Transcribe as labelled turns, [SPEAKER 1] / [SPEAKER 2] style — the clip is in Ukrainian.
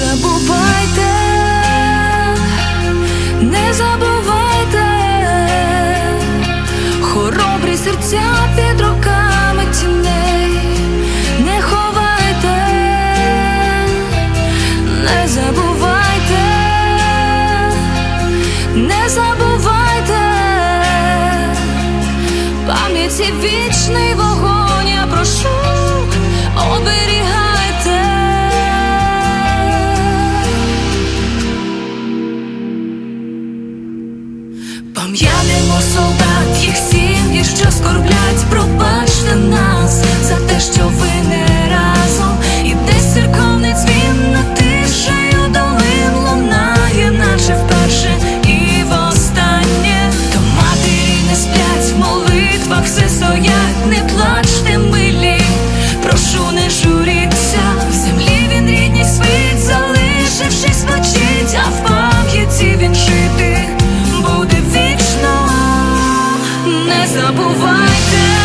[SPEAKER 1] Забувайте, не забувайте. їх сім'ї, що скорбляють. like out.